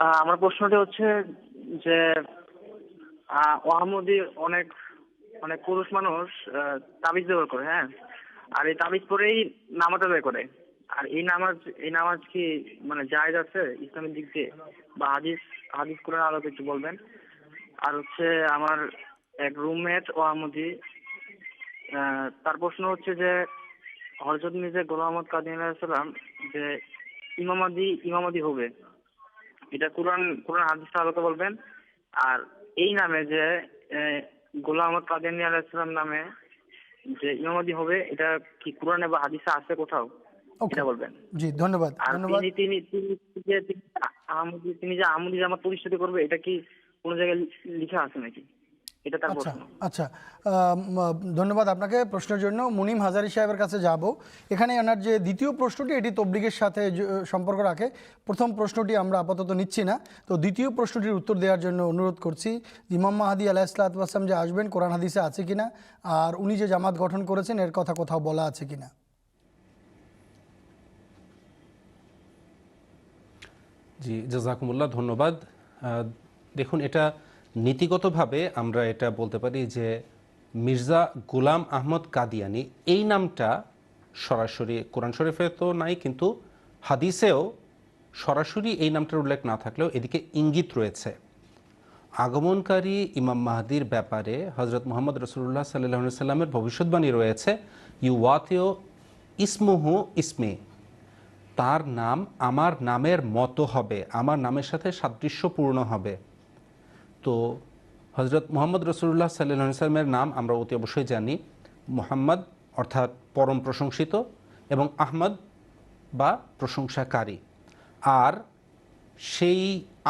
আমার প্রশ্নটি হচ্ছে যে ওহামদি অনেক অনেক পুরুষ মানুষ তাবিজ ব্যবহার করে হ্যাঁ? আর এই তাবিজ পরেই নামাজ আদায় করে। আর এই নামাজ এই নামাজ কি মানে জায়েজ আছে ইসলামের দিক দিয়ে? বা হাদিস হাদিস কোরআন আলোকে একটু বলবেন। আর হচ্ছে আমার এক রুমমেট ওহামদি আহ, তার প্রশ্ন হচ্ছে যে হরজত মির্জা গোলাম আলাইসাল্লাম যে ইমামাদি ইমামাদি হবে? এটা কোরআন কোরআন হাদিস আলোকে বলবেন। আর এই নামে যে গোলাম আহমদ কাদিয়ানি আলাইসালাম নামে যে ইমামাদি হবে এটা কি কোরআনে বা হাদিসে আছে কোথাও? এটা বলবেন। জি ধন্যবাদ। আর ধন্যবাদ। তিনি তিনি তিনি যে আহমদি তিনি যে আহমদি জামাত প্রতিষ্ঠিত করবে এটা কি কোন জায়গায় লিখা আছে নাকি? এটা তার আচ্ছা প্রশ্ন। আচ্ছা ধন্যবাদ আপনাকে প্রশ্নের জন্য। মুনিম হাজারি সাহেবের কাছে যাব। এখানে ওনার যে দ্বিতীয় প্রশ্নটি এটি তবলিগের সাথে সম্পর্ক রাখে। প্রথম প্রশ্নটি আমরা আপাতত নিচ্ছি না। তো দ্বিতীয় প্রশ্নটির উত্তর দেওয়ার জন্য অনুরোধ করছি ইমাম মাহাদি আলাহিসাল্লাম যে আসবেন কোরআন হাদিসে আছে কিনা আর উনি যে জামাত গঠন করেছেন এর কথা কোথাও বলা আছে কিনা। জি জাজাকুমুল্লাহ ধন্যবাদ। দেখুন এটা নীতিগতভাবে আমরা এটা বলতে পারি যে মির্জা গুলাম আহমদ কাদিয়ানি, এই নামটা সরাসরি কোরআন শরীফে তো নাই, কিন্তু হাদিসেও সরাসরি এই নামটার উল্লেখ না থাকলেও এদিকে ইঙ্গিত রয়েছে। আগমনকারী ইমাম মাহাদির ব্যাপারে হজরত মোহাম্মদ রসুল্লাহ সাল্লাহ সাল্লামের ভবিষ্যৎবাণী রয়েছে ইউওয়াতেও ইসমুহু ইসমে, তার নাম আমার নামের মতো হবে, আমার নামের সাথে সাদৃশ্যপূর্ণ হবে। তো হজরত মোহাম্মদ রসুল্লাহ সাল্লাহ সাল্লামের নাম আমরা অতি অবশ্যই জানি। মোহাম্মদ অর্থাৎ পরম প্রশংসিত এবং আহমদ বা প্রশংসাকারী। আর সেই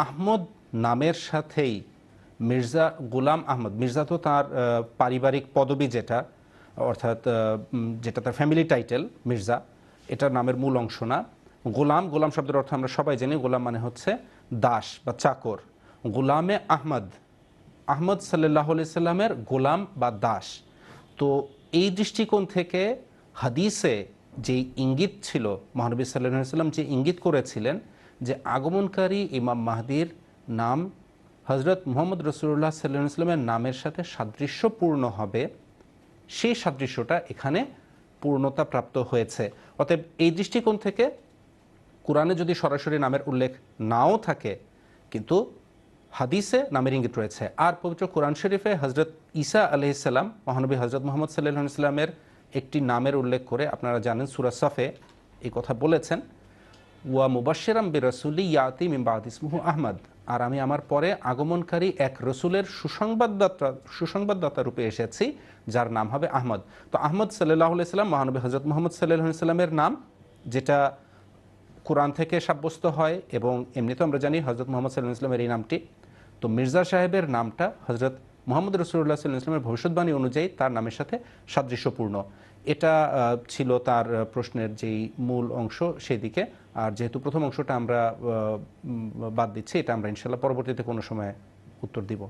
আহমদ নামের সাথেই মির্জা গুলাম আহমদ, মির্জা তো তার পারিবারিক পদবি যেটা, অর্থাৎ যেটা তার ফ্যামিলি টাইটেল মির্জা এটা নামের মূল অংশ না। গোলাম গোলাম শব্দের অর্থ আমরা সবাই জানি, গোলাম মানে হচ্ছে দাস বা চাকর। গোলামে আহমদ আহমদ সাল্লাহ সাল্লামের গোলাম বা দাস। তো এই দৃষ্টিকোণ থেকে হাদিসে যে ইঙ্গিত ছিল, মহানবী সাল্লাহ সাল্লাম যে ইঙ্গিত করেছিলেন যে আগমনকারী ইমাম মাহদির নাম হজরত মোহাম্মদ রসুল্লাহ সাল্লাহ সাল্লামের নামের সাথে সাদৃশ্যপূর্ণ হবে, সেই সাদৃশ্যটা এখানে পূর্ণতা প্রাপ্ত হয়েছে। অতএব এই দৃষ্টিকোণ থেকে কোরআনে যদি সরাসরি নামের উল্লেখ নাও থাকে, কিন্তু হাদিসে নামের ইঙ্গিত রয়েছে। আর পবিত্র কোরআন শরীফে হজরত ঈসা আলহিসাল্লাম মহানবী হজরত মোহাম্মদ সাল্লাহ একটি নামের উল্লেখ করে আপনারা জানেন সুরা সাফে এই কথা বলেছেন, ওয়া মুবাশিরাম বি রসুলি ইয়াতি মিমবাদ ইসমুহু আহমদ। আর আমি আমার পরে আগমনকারী এক রসুলের সুসংবাদদাতা সুসংবাদদাতা রূপে এসেছি, যার নাম হবে আহমদ। তো আহমদ সাল্লাহ সাল্লাম মহানবী হজরত মোহাম্মদ সাল্লাহ নাম, যেটা কোরআন থেকে সাব্যস্ত হয় এবং এমনিতেও আমরা জানি হজরত মোহাম্মদ সাল্লাহ ইসলামের এই নামটি। তো মির্জা সাহেবের নামটা হজরত মোহাম্মদ রসুল্লাহ সাল্লাহ ইসলামের ভবিষ্যৎবাণী অনুযায়ী তার নামের সাথে সাদৃশ্যপূর্ণ। এটা ছিল তার প্রশ্নের যেই মূল অংশ সেই দিকে আর যেহেতু প্রথম অংশটা আমরা বাদ দিচ্ছি, এটা আমরা ইনশাল্লাহ পরবর্তীতে কোনো সময় উত্তর দিব।